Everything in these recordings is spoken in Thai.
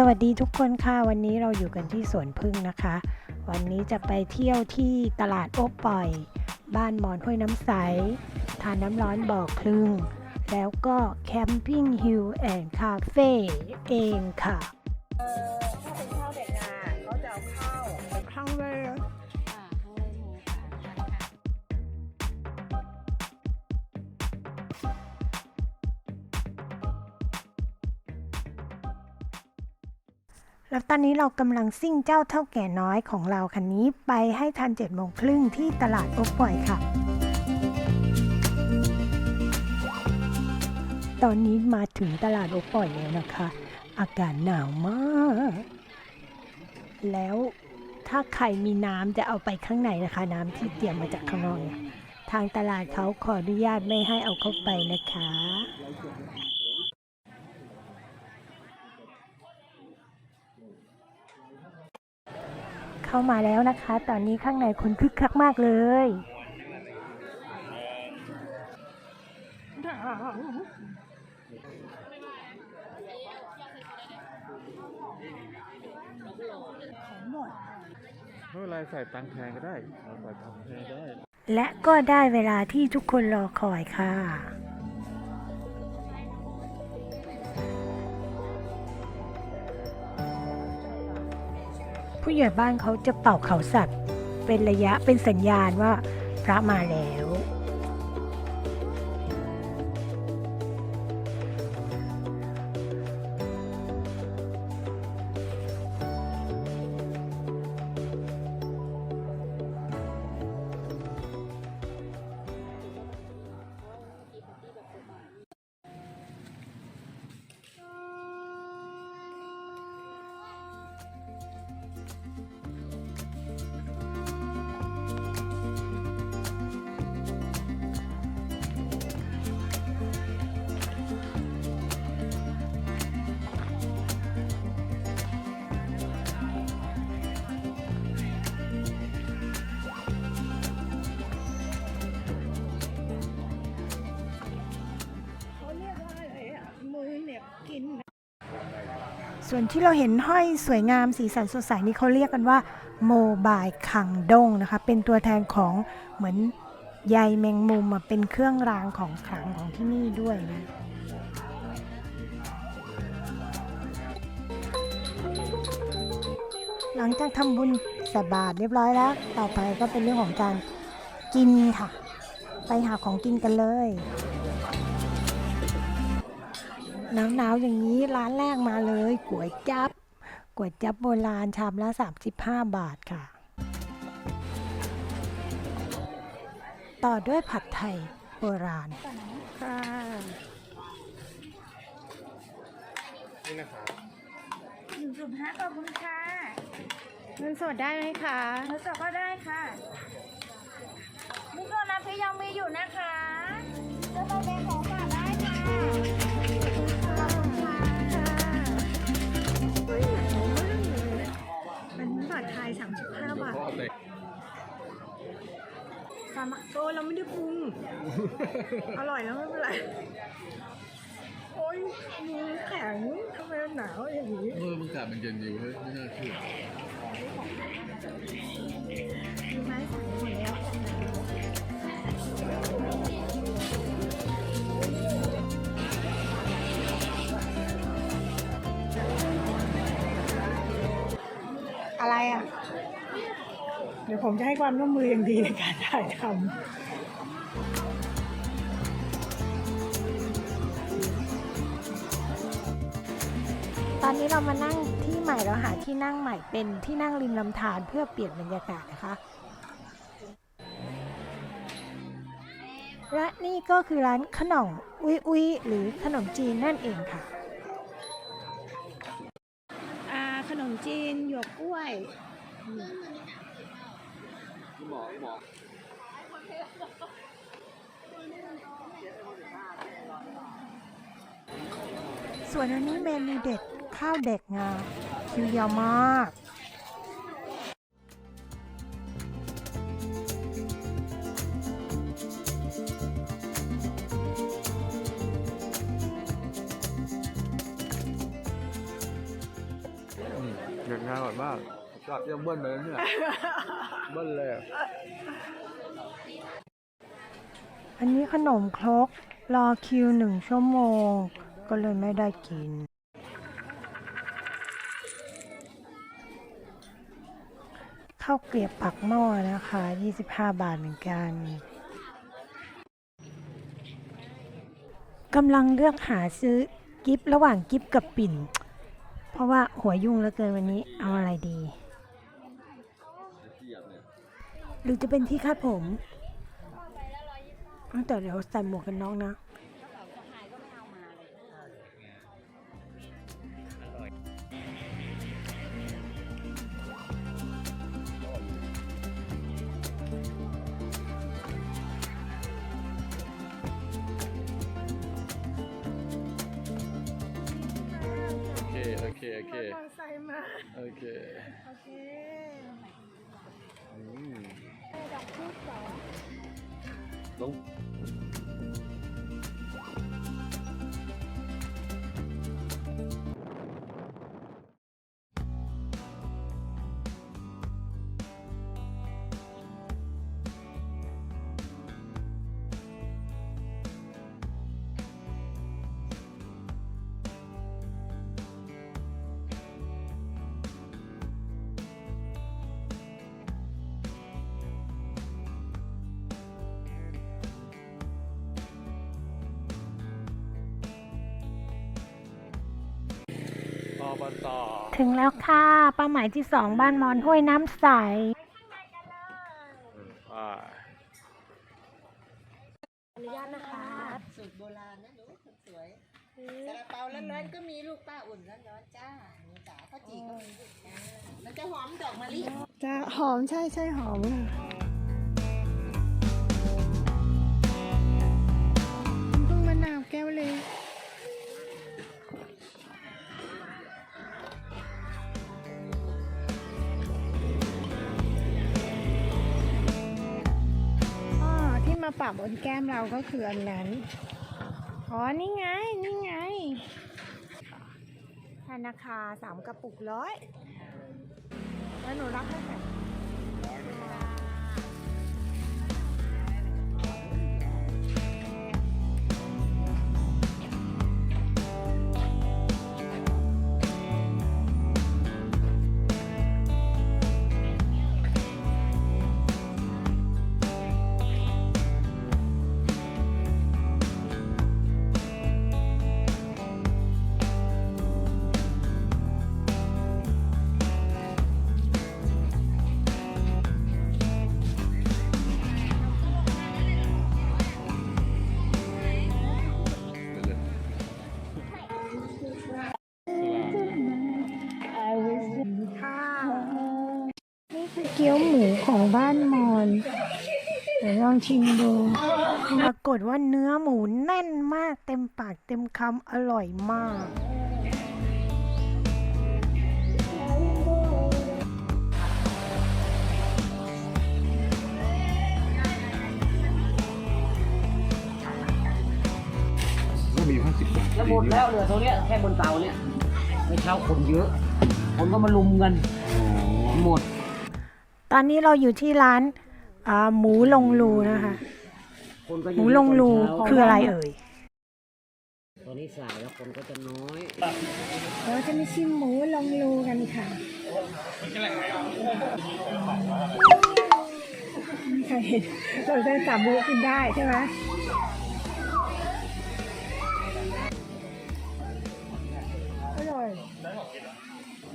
สวัสดีทุกคนค่ะ วันนี้เราอยู่กันที่สวนพึ่งนะคะ วันนี้จะไปเที่ยวที่ตลาดโอบปล่อย บ้านหมอนห้วยน้ำใส ทานน้ำร้อนบ่อคลึง แล้วก็แคมปิ้งฮิลแอนด์คาเฟ่เองค่ะ เออถ้าเป็นข้าวเด็กอะเขาจะเอาข้าวข้าวเลย แล้วตอนนี้เรากำลังซิ่งเจ้าเท่าแก่น้อยของเราคันนี้ไปให้ทันเจ็ดโมงครึ่งที่ตลาดโอบปล่อยค่ะ ตอนนี้มาถึงตลาดโอบปล่อยแล้วนะคะ อากาศหนาวมาก แล้วถ้าใครมีน้ำจะเอาไปข้างในนะคะ น้ำที่เตรียมมาจากข้างนอกเนี่ยทางตลาดเขาขออนุญาตไม่ให้เอาเข้าไปนะคะ เข้ามาแล้วนะคะ ตอนนี้ข้างในคนคึกคักมากเลยไม่เป็นไรใส่ตังค์แทนก็ได้เราใส่ตังค์แทนได้ และก็ได้เวลาที่ทุกคนรอคอยค่ะ ผู้ใหญ่บ้านเขาจะเป่าเขาสัตว์ เป็นระยะเป็นสัญญาณว่าพระมาแล้ว ส่วนที่เราเห็นห้อยสวยงามสีสันสดใสนี่เขาเรียกกันว่าโมบายคังดงนะคะ เป็นตัวแทนของเหมือนใยแมงมุมเป็นเครื่องรางของขลังของที่นี่ด้วยนะหลังจากทำบุญสบาตรเรียบร้อยแล้ว ต่อไปก็เป็นเรื่องของการกินค่ะ ไปหาของกินกันเลย หนาวๆอย่างนี้ร้านแรกมาเลยก๋วยจับก๋วยจับโบราณชามละ 35 บาทค่ะ ต่อด้วยผัดไทยโบราณค่ะนี่นะครับหนึ่งจุดห้าขอบคุณค่ะเงินสดได้ไหมคะเนื้อสดก็ได้ค่ะนี่ก็น้ำพริกยังมีอยู่นะคะจะ สามโตเราไม่ได้ปรุง อร่อยแล้วไม่เป็นไร โอ้ยมือแข็งทำไมมันหนาวอย่างนี้ เออมันอากาศมันเย็นอยู่เฮ้ยไม่น่าเชื่อมีไม้สั่งหมดแล้วอะไรอะ เดี๋ยวผมจะให้ความร่วมมืออย่างดีในการถ่ายทำตอนนี้เรามานั่งที่ใหม่แล้วหาที่นั่งใหม่เป็นที่นั่งริมลำธารเพื่อเปลี่ยนบรรยากาศนะคะ และนี่ก็คือร้านขนมอุ้ยอุ้ยหรือขนมจีนนั่นเองค่ะอาขนมจีนหยวกกล้วย หมอหมอส่วนอันนี้เมนูเด็ดข้าวเด็กงาคิวยาวมากเด็กงาอร่อยมาก ก็ยังเบิ้ลเลยเนี่ยเบิ้ลเลยอะอันนี้ขนมครกรอคิวหนึ่งชั่วโมง ก็เลยไม่ได้กิน ข้าวเกลียบปักหม้อนะคะ 25 บาทเหมือนกันกำลังเลือกหาซื้อกิฟต์ระหว่างกิฟต์กับปิ่น เพราะว่าหัวยุ่งเหลือเกินวันนี้เอาอะไรดี ห รือจะเป็นที่คาดผมอ้าวแต่เดี๋ยวใส่หมวกกันน็อกนะ ล ถึงแล้วค่ะเป้าหมายที่สองบ้านมอนห้วยน้ำใสอ่าอนุญาตนะคะสูตรโบราณนะหนูคนสวยซาลาเปาร้อนๆก็มีลูกป้าอุ่นร้อนๆจ้าหนูจ๋าข้าวจี่ก็มีลูกจ้ามันจะหอมดอกมะลิจะหอมใช่ใช่หอม ปะบนแก้มเราก็คืออันนั้น อ๋อ นี่ไง นี่ไงธนาคารสามกระปุกร้อย แล้วหนูรับให้ค่ะค่ะ เกี๊ยวหมูของบ้านมอน เดี๋ยวลองชิมดูปรากฏว่าเนื้อหมูแน่นมากเต็มปากเต็มคำอร่อยมาก ก็มีห้าสิบบาทแล้วหมดแล้วเหลือตรงเนี้ยแค่บนเตาเนี่ยไม่เช้าคนเยอะ คนก็มาลุมกัน หมด ตอนนี้เราอยู่ที่ร้านอ่าหมูลงรูนะคะ คนก็หมูลงรูคืออะไรเอ่ย ตอนนี้สายแล้วคนก็จะน้อยเราจะมาชิมหมูลงรูกันค่ะไม่เคยเห็นเราได้จับบูกินได้ใช่ไหมอร่อย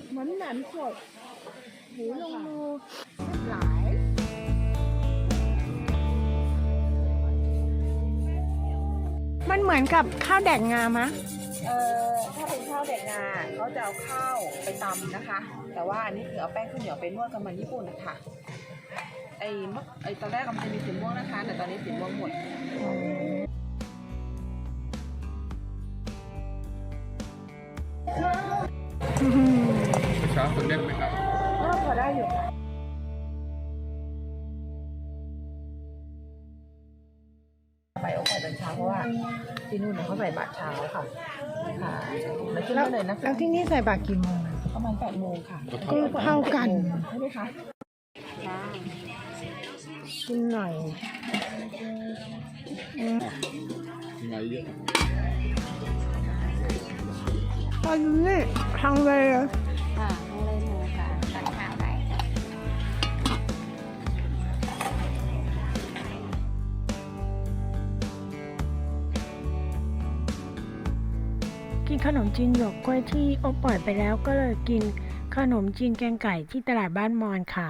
เหมือนหนันสด หมูลงรูหลายมันเหมือนกับข้าวแดกงามะเอ่อถ้าเป็นข้าวแดกงาเขาจะเอาข้าวไปตำนะคะ แต่ว่าอันนี้คือเอาแป้งข้าวเหนียวไปนวดกับมันญี่ปุ่นนะคะไอ้มะไอ้ตอนแรกมันจะมีสีม่วงนะคะ แต่ตอนนี้สีม่วงหมดเช้าคนเล่นไหมครับ ก็พอได้อยู่ค่ะใส่โอไข่ตอนเช้าเพราะว่าที่นู่นเนี่ยเขาใส่บาตรเช้าค่ะค่ะแล้วช่วยเลยนะคะแล้วที่นี่ใส่บาตรกี่โมงประมาณแปดโมงค่ะก็เท่ากันใช่ไหมคะกินหน่อยอืมยังไงเยอะตอนนี้ทางเลยอะค่ะทางเลยหมูค่ะ ขนมจีนหยวกกล้วยที่โอปล่อยไปแล้วก็เลยกินขนมจีนแกงไก่ที่ตลาดบ้านมอนค่ะ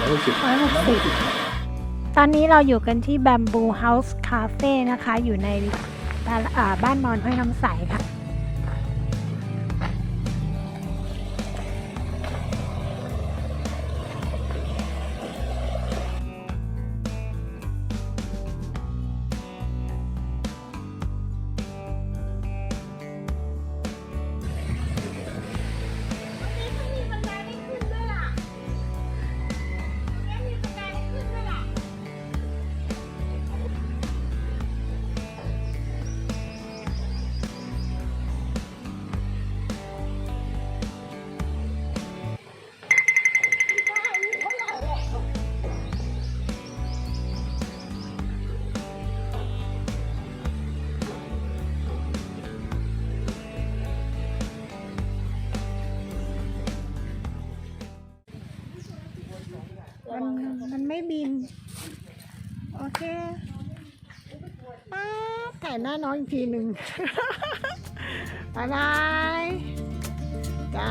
ร้อยหกสิบร้อยหกสิบตอนนี้เราอยู่กันที่ Bamboo House Cafe นะคะ อยู่ในตลาดอ่าบ้านมอนห้วยน้ำใสค่ะ หน้าน้องอีกทีหนึ่งบายบายจ้า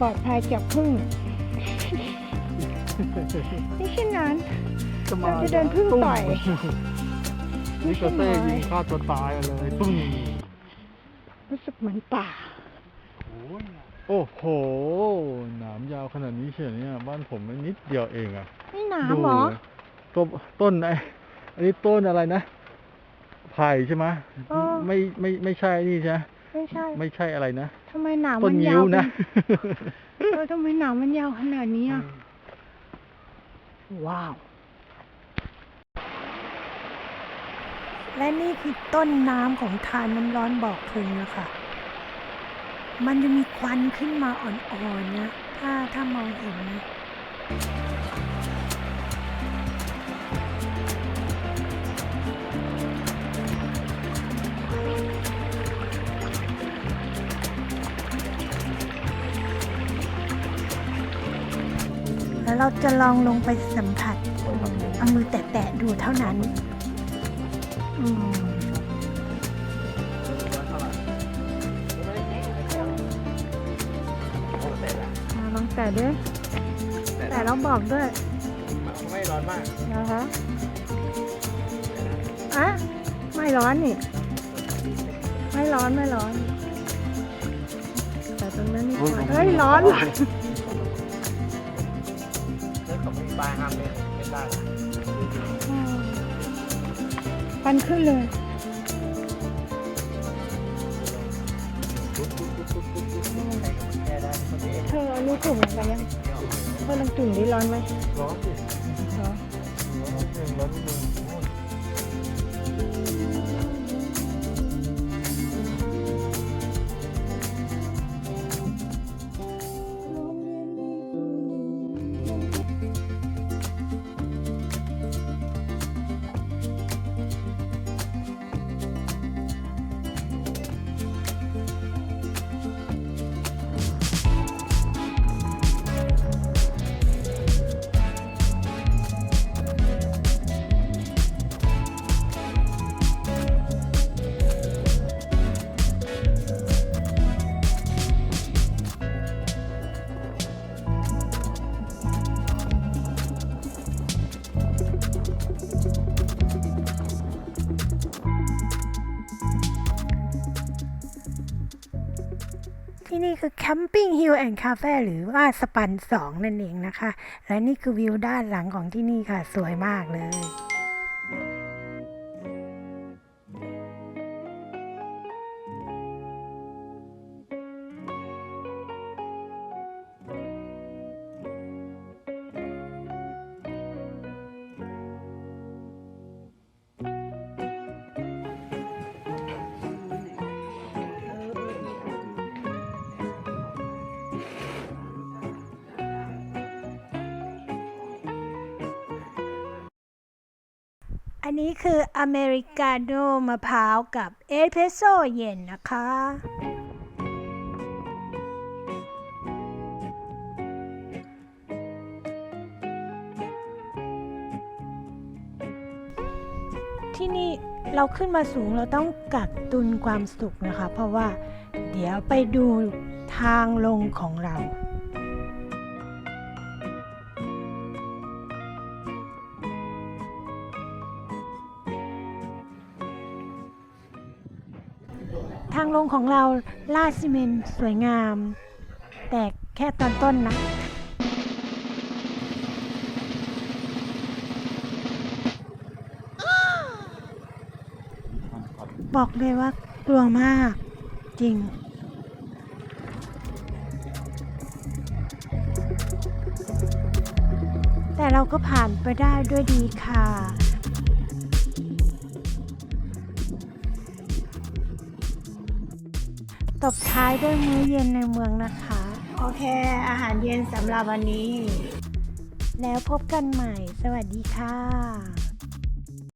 ปลอดภัยจากพึ่งไม่ใช่นั้นเราจะเดินพึ่งต่อยนี่ก็เต้ยิงฆ่าตัวตายเลยปึ้งรู้สึกเหมือนป่า โอ้โห หนามยาวขนาดนี้เชียวเนี่ยบ้านผมมันนิดเดียวเองอะนี่หนามเหรอต้นต้นไอ้อันนี้ต้นอะไรนะไผ่ใช่ไหมเออไม่ไม่ไม่ใช่นี่ใช่ไหมไม่ใช่ ไม่ใช่อะไรนะทำไมหนามต้มันนงิ้ยาววนะเออทำไมหนามมันยาวขนาดนี้อะว้าว และนี่คือต้นน้ำของทานน้ำร้อนบอกพึงนะคะ มันจะมีควันขึ้นมาอ่อนๆนะ ถ้าถ้ามองเห็นนะแล้วเราจะลองลงไปสัมผัส เอามือแตะๆดูเท่านั้น อืม แตะด้วยแต่เราบอกด้วยไม่ร้อนมากนะคะอะไม่ร้อนนี่ ไม่ร้อนไม่ร้อน แต่ตรงนั้นนี่ก่อนเฮ้ยร้อนอืมฟันขึ้นเลย เธออันนี้ถุงอะไรยังเธอลองจุ่มดิร้อนไหมร้อนสิร้อน ที่นี่คือ Camping Hill and Cafe หรือว่าสปันสองนั่นเองนะคะ และนี่คือวิวด้านหลังของที่นี่ค่ะ สวยมากเลย อันนี้คืออเมริกาโน่มะพร้าวกับเอสเพรสโซ่เย็นนะคะ ที่นี่เราขึ้นมาสูงเราต้องกักตุนความสุขนะคะ เพราะว่าเดี๋ยวไปดูทางลงของเรา ของเราลาดซีเมนต์สวยงาม แต่แค่ตอนต้นนะบอกเลยว่ากลัวมาก จริง แต่เราก็ผ่านไปได้ด้วยดีค่ะ ตบท้ายด้วยมื้อเย็นในเมืองนะคะ โอเค อาหารเย็นสำหรับวันนี้ แล้วพบกันใหม่ สวัสดีค่ะ